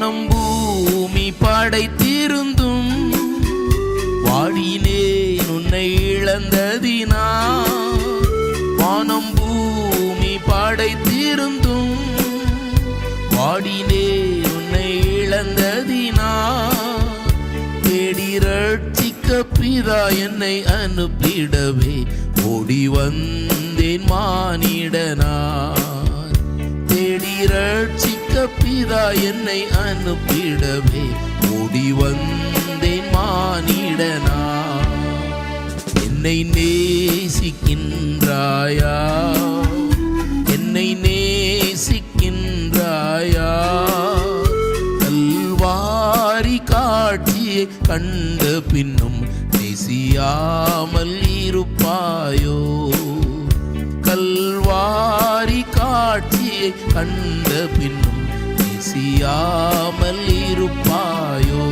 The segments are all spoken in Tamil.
வானம் பூமி படைத்திருந்தும் வாடினேன் உன்னை இழந்ததினா வானம் பூமி படைத்திருந்தும் வாடினேன் உன்னை இழந்ததினா தேடி ரட்சிக்க பிதா என்னை அனுப்பிடவே ஓடி வந்தேன் மானிடனா தேடி ரட்சிக்க நீதா என்னை அனுப்பிடவே. ஓடி வந்தேன் மானிடனா. என்னை நேசிக்கின்றாயா. என்னை நேசிக்கின்றாயா. கல்வாரி காட்சியை கண்ட பின்னும் நெசியாமல் இருப்பாயோ. கல்வாரி காட்சியை கண்ட பின்னும் பேசியாமல் இருப்பாயோ?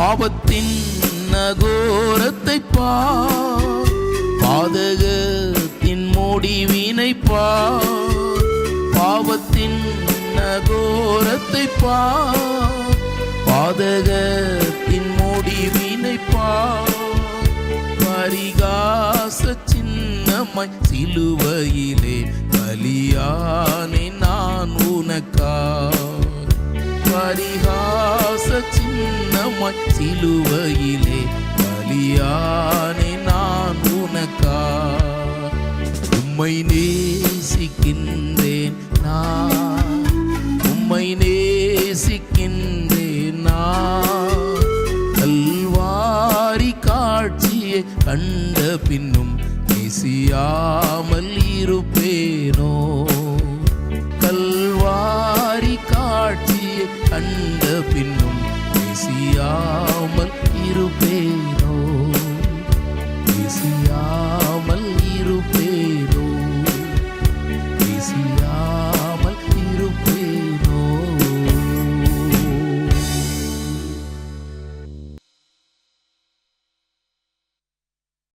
பாவத்தின் நகோரத்தை பார் பாதகத்தின் முடிவினை பார் பாவத்தின் நகோரத்தை பார் பாதகத்தின் முடிவினை பார் பரிகாச சின்னமாய் சிலுவையிலே பலியானே நான் உனக்கா பரிகாச சின்னமாய் சிலுவையிலே பலியானே நான் உனக்கா உம்மை நேசிக்கின்றேன் நான். உம்மை நேசிக்கின்றேன் நான். கல்வாரி காட்சியை கண்ட பின்னும் நேசியாமல் இருப்பேனோ? கல்வாரி காட்சியை கண்ட பின்னும் அசையாமல் இருப்பேன்.